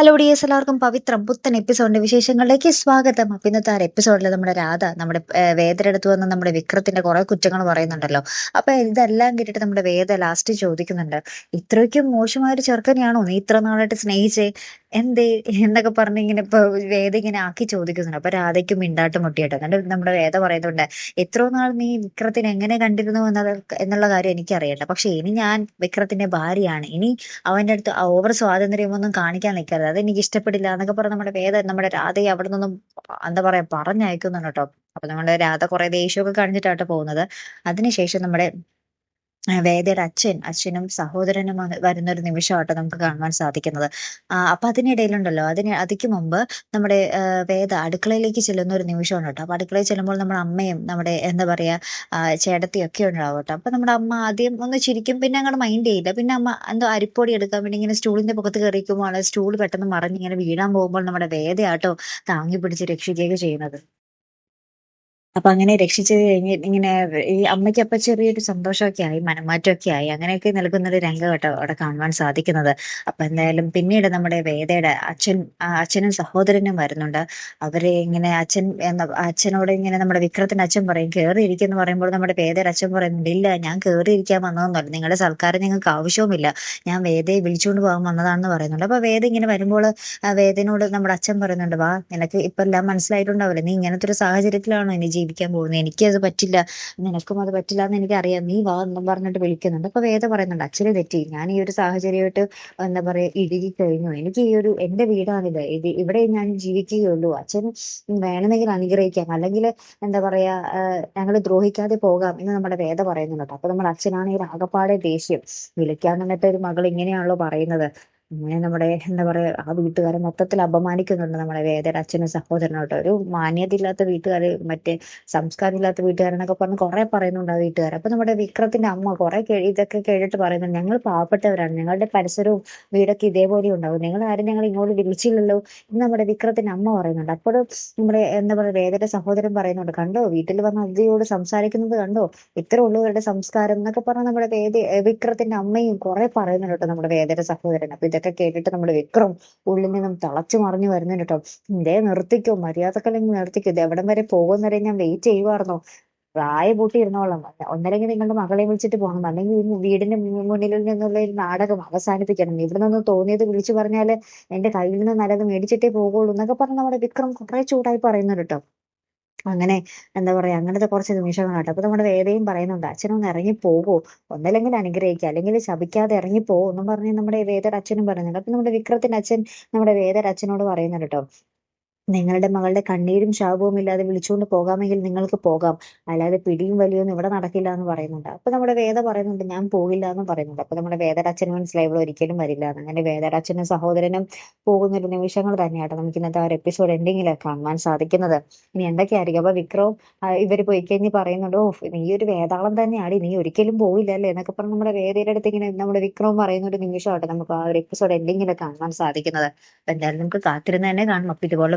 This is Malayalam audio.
ഹലോ ഡിയേഴ്സ് എല്ലാവർക്കും പവിത്രം പുത്തൻ എപ്പിസോഡിന്റെ വിശേഷങ്ങളിലേക്ക് സ്വാഗതം. അപ്പൊ ഇന്നത്തെ ആ എപ്പിസോഡിൽ നമ്മുടെ രാധ നമ്മുടെ വേദയുടെ വന്ന് നമ്മുടെ വിക്രത്തിന്റെ കുറെ കുറ്റങ്ങൾ പറയുന്നുണ്ടല്ലോ. അപ്പൊ ഇതെല്ലാം കേട്ടിട്ട് നമ്മുടെ വേദ ലാസ്റ്റ് ചോദിക്കുന്നുണ്ട് ഇത്രയ്ക്കും മോശമായ ഒരു ചെറുക്കനെയാണോ നീ ഇത്ര നാളായിട്ട് സ്നേഹിച്ചേ? എന്തേ? എന്നൊക്കെ പറഞ്ഞ് ഇങ്ങനെ ഇപ്പൊ വേദ ഇങ്ങനെ ആക്കി ചോദിക്കുന്നുണ്ട്. അപ്പൊ രാധയ്ക്ക് മിണ്ടാട്ട് മുട്ടിയിട്ട്. എന്നിട്ട് നമ്മുടെ വേദ പറയുന്നുണ്ട് എത്ര നാൾ നീ വിക്രത്തിനെ എങ്ങനെ കണ്ടിരുന്നു എന്നത് എന്നുള്ള കാര്യം എനിക്കറിയണ്ട. പക്ഷെ ഇനി ഞാൻ വിക്രത്തിന്റെ ഭാര്യയാണ്. ഇനി അവന്റെ അടുത്ത് ഓവർ സ്വാതന്ത്ര്യമൊന്നും കാണിക്കാൻ നിൽക്കരുത്. അത് എനിക്ക് ഇഷ്ടപ്പെടില്ല എന്നൊക്കെ പറഞ്ഞ് നമ്മുടെ വേദ നമ്മുടെ രാധയെ അവിടെ നിന്നും എന്താ പറയാ പറഞ്ഞയക്കുന്നുണ്ട് കേട്ടോ. അപ്പൊ നമ്മുടെ രാധ കുറെ ദേഷ്യമൊക്കെ കാണിച്ചിട്ടാട്ടോ പോകുന്നത്. അതിനുശേഷം നമ്മുടെ വേദയുടെ അച്ഛൻ അച്ഛനും സഹോദരനും വരുന്ന ഒരു നിമിഷമായിട്ട് നമുക്ക് കാണുവാൻ സാധിക്കുന്നത്. അപ്പൊ അതിനിടയിലുണ്ടല്ലോ. അതിന് അതിക്ക് മുമ്പ് നമ്മുടെ വേദ അടുക്കളയിലേക്ക് ചെല്ലുന്ന ഒരു നിമിഷമാണ് കേട്ടോ അപ്പൊ അടുക്കളയിൽ ചെല്ലുമ്പോൾ നമ്മുടെ അമ്മയും നമ്മുടെ എന്താ പറയാ ചേട്ടത്തിയൊക്കെ ഉണ്ടാവും കേട്ടോ അപ്പൊ നമ്മുടെ അമ്മ ആദ്യം ഒന്ന് ചിരിക്കും പിന്നെ അങ്ങോട്ട് മൈൻഡ് ചെയ്യില്ല. പിന്നെ അമ്മ എന്തോ അരിപ്പൊടി എടുക്കാൻ വേണ്ടി ഇങ്ങനെ സ്റ്റൂളിന്റെ പുറത്ത് കയറിക്കുമ്പോൾ സ്റ്റൂൾ പെട്ടെന്ന് മറിഞ്ഞ് ഇങ്ങനെ വീഴാൻ പോകുമ്പോൾ നമ്മുടെ വേദയാട്ടോ താങ്ങി പിടിച്ച് രക്ഷിക്കുകയൊക്കെ ചെയ്യുന്നത്. അപ്പൊ അങ്ങനെ രക്ഷിച്ചു കഴിഞ്ഞ് ഇങ്ങനെ ഈ അമ്മയ്ക്ക് അപ്പൊ ചെറിയൊരു സന്തോഷമൊക്കെ ആയി മനമാറ്റമൊക്കെ ആയി അങ്ങനെയൊക്കെ നൽകുന്ന ഒരു രംഗം കേട്ടോ അവിടെ കാണുവാൻ സാധിക്കുന്നത്. അപ്പൊ എന്തായാലും പിന്നീട് നമ്മുടെ വേദയുടെ അച്ഛൻ അച്ഛനും സഹോദരനും വരുന്നുണ്ട്. അവരെ ഇങ്ങനെ അച്ഛൻ അച്ഛനോട് ഇങ്ങനെ നമ്മുടെ വിക്രത്തിന്റെ അച്ഛൻ പറയും കയറിയിരിക്കുന്നു പറയുമ്പോൾ നമ്മുടെ വേദയുടെ അച്ഛൻ പറയുന്നുണ്ട് ഇല്ല ഞാൻ കയറിയിരിക്കാൻ വന്നതെന്നല്ല നിങ്ങളുടെ സൽക്കാരം ഞങ്ങൾക്ക് ആവശ്യവുമില്ല. ഞാൻ വേദയെ വിളിച്ചുകൊണ്ട് പോകാൻ വന്നതാണെന്ന് പറയുന്നുണ്ട്. അപ്പൊ വേദ ഇങ്ങനെ വരുമ്പോൾ വേദനോട് നമ്മുടെ അച്ഛൻ പറയുന്നുണ്ട് വാ നിനക്ക് ഇപ്പൊ എല്ലാം മനസ്സിലായിട്ടുണ്ടാവില്ല? നീ ഇങ്ങനത്തെ ഒരു സാഹചര്യത്തിലാണോ ഇനി ജീവിക്കാൻ പോകുന്നത് എനിക്കത് പറ്റില്ല. നിനക്കും അത് പറ്റില്ല എന്ന് എനിക്കറിയാം. നീ വാ പറഞ്ഞിട്ട് വിളിക്കുന്നുണ്ട്. അപ്പൊ വേദ പറയുന്നുണ്ട് അച്ഛനെ തെറ്റി. ഞാൻ ഈ ഒരു സാഹചര്യമായിട്ട് എന്താ പറയാ ഇടുകി കഴിഞ്ഞു. എനിക്ക് ഈ ഒരു എന്റെ വീടാണിത്. ഇത് ഇവിടെ ഞാൻ ജീവിക്കുകയുള്ളൂ. അച്ഛൻ വേണമെങ്കിൽ അനുഗ്രഹിക്കാം. അല്ലെങ്കിൽ എന്താ പറയാ ഞങ്ങൾ ദ്രോഹിക്കാതെ പോകാം എന്ന് നമ്മുടെ വേദ പറയുന്നുണ്ട്. അപ്പൊ നമ്മുടെ അച്ഛനാണ് ഈ രാഗപ്പാടെ ദേഷ്യം. വിളിക്കാൻ വന്നിട്ട് ഒരു മകൾ ഇങ്ങനെയാണല്ലോ പറയുന്നത്. അങ്ങനെ നമ്മുടെ എന്താ പറയാ ആ വീട്ടുകാരെ മൊത്തത്തിൽ അപമാനിക്കുന്നുണ്ട് നമ്മുടെ വേദന അച്ഛനും സഹോദരനോട്ട് ഒരു മാന്യത ഇല്ലാത്ത വീട്ടുകാര് മറ്റേ സംസ്കാരം ഇല്ലാത്ത വീട്ടുകാരെന്നൊക്കെ പറഞ്ഞ് കുറെ പറയുന്നുണ്ട് ആ വീട്ടുകാർ അപ്പൊ നമ്മുടെ വിക്രത്തിന്റെ അമ്മ കുറെ ഇതൊക്കെ കേട്ടിട്ട് പറയുന്നുണ്ട് ഞങ്ങൾ പാവപ്പെട്ടവരാണ്. ഞങ്ങളുടെ പരിസരവും വീടൊക്കെ ഇതേപോലെ ഉണ്ടാവും. നിങ്ങൾ ആരും ഞങ്ങൾ ഇങ്ങോട്ട് വിളിച്ചില്ലല്ലോ. എന്ന് നമ്മുടെ വിക്രത്തിന്റെ അമ്മ പറയുന്നുണ്ട്. അപ്പോഴും നമ്മുടെ എന്താ പറയാ വേദയുടെ സഹോദരൻ പറയുന്നുണ്ട് കണ്ടോ വീട്ടിൽ വന്ന അതിഥിയോട് സംസാരിക്കുന്നത് കണ്ടോ? ഇത്ര ഉള്ളവരുടെ സംസ്കാരം എന്നൊക്കെ പറഞ്ഞ് നമ്മുടെ വേദ വിക്രത്തിന്റെ അമ്മയും കുറെ പറയുന്നുണ്ട് നമ്മുടെ വേദയുടെ സഹോദരൻ അപ്പൊ ഇതൊക്കെ കേട്ടിട്ട് നമ്മുടെ വിക്രം ഉള്ളിൽ നിന്നും തളച്ചു മറിഞ്ഞു വരുന്നുണ്ട് കേട്ടോ ഇതേ നിർത്തിക്കോ മര്യാദക്കല്ലെങ്കിൽ നിർത്തിക്കോ. ഇത് എവിടം വരെ പോകുന്നവരെ ഞാൻ വെയിറ്റ് ചെയ്യുമായിരുന്നു പ്രായ പൂട്ടി ഇരുന്നോളാം ഒന്നല്ലെങ്കിൽ നിങ്ങളുടെ മകളെ വിളിച്ചിട്ട് പോകണം. അല്ലെങ്കിൽ ഈ വീടിന്റെ മുന്നിൽ നിന്നുള്ള ഒരു നാടകം അവസാനിപ്പിക്കണം. ഇവിടെ നിന്ന് തോന്നിയത് വിളിച്ചു പറഞ്ഞാൽ എന്റെ കയ്യിൽ നിന്ന് നല്ലത് മേടിച്ചിട്ടേ പോകുള്ളൂ എന്നൊക്കെ പറഞ്ഞ് നമ്മുടെ വിക്രം കുറെ ചൂടായി പറയുന്നുണ്ട് കേട്ടോ അങ്ങനെ എന്താ പറയാ അങ്ങനത്തെ കുറച്ച് നിമിഷങ്ങളാട്ടോ. അപ്പൊ നമ്മുടെ വേദയും പറയുന്നുണ്ട് അച്ഛനൊന്ന് ഇറങ്ങി പോകൂ. ഒന്നല്ലെങ്കിൽ അനുഗ്രഹിക്കുക അല്ലെങ്കിൽ ശപിക്കാതെ ഇറങ്ങി എന്നും പറഞ്ഞ് നമ്മുടെ വേദയുടെ അച്ഛനും പറയുന്നുണ്ട്. അപ്പൊ നമ്മുടെ വിക്രത്തിന്റെ അച്ഛൻ നമ്മുടെ വേദയുടെ അച്ഛനോട് പറയുന്നുണ്ട് കേട്ടോ. നിങ്ങളുടെ മകളുടെ കണ്ണീരും ശാപവും ഇല്ലാതെ വിളിച്ചുകൊണ്ട് പോകാമെങ്കിൽ നിങ്ങൾക്ക് പോകാം. അല്ലാതെ പിടിയും വലിയൊന്നും ഇവിടെ നടക്കില്ല എന്ന് പറയുന്നുണ്ട്. അപ്പൊ നമ്മുടെ വേദ പറയുന്നുണ്ട് ഞാൻ പോകില്ല എന്ന് പറയുന്നുണ്ട്. അപ്പൊ നമ്മുടെ വേദയുടെ മനസ്സിലായി ഇവിടെ ഒരിക്കലും വരില്ല അങ്ങനെ വേദയുടെ അച്ഛനും സഹോദരനും പോകുന്ന ഒരു നിമിഷങ്ങൾ തന്നെയാണ് നമുക്ക് ഇന്നത്തെ ആ ഒരു എപ്പിസോഡ് എൻഡിങ്ങിൽ കാണുവാൻ സാധിക്കുന്നത്. ഇനി എന്തൊക്കെയായിരിക്കും? അപ്പൊ വിക്രവും ഇവർ പോയി കഴിഞ്ഞ് പറയുന്നുണ്ട് ഓ നീ ഒരു വേതാളം തന്നെയാണ് നീ ഒരിക്കലും പോയില്ല അല്ലേ? എന്നൊക്കെ പറഞ്ഞ് നമ്മുടെ വേദയുടെ അടുത്ത് ഇങ്ങനെ നമ്മുടെ വിക്രവും പറയുന്ന ഒരു നിമിഷമായിട്ട് നമുക്ക് ആ ഒരു എപ്പിസോഡ് എൻഡിങ്ങിൽ കാണുവാൻ സാധിക്കുന്നത്. എന്തായാലും നമുക്ക് കാത്തിരുന്ന് തന്നെ കാണും അപ്പൊ ഇതുപോലെ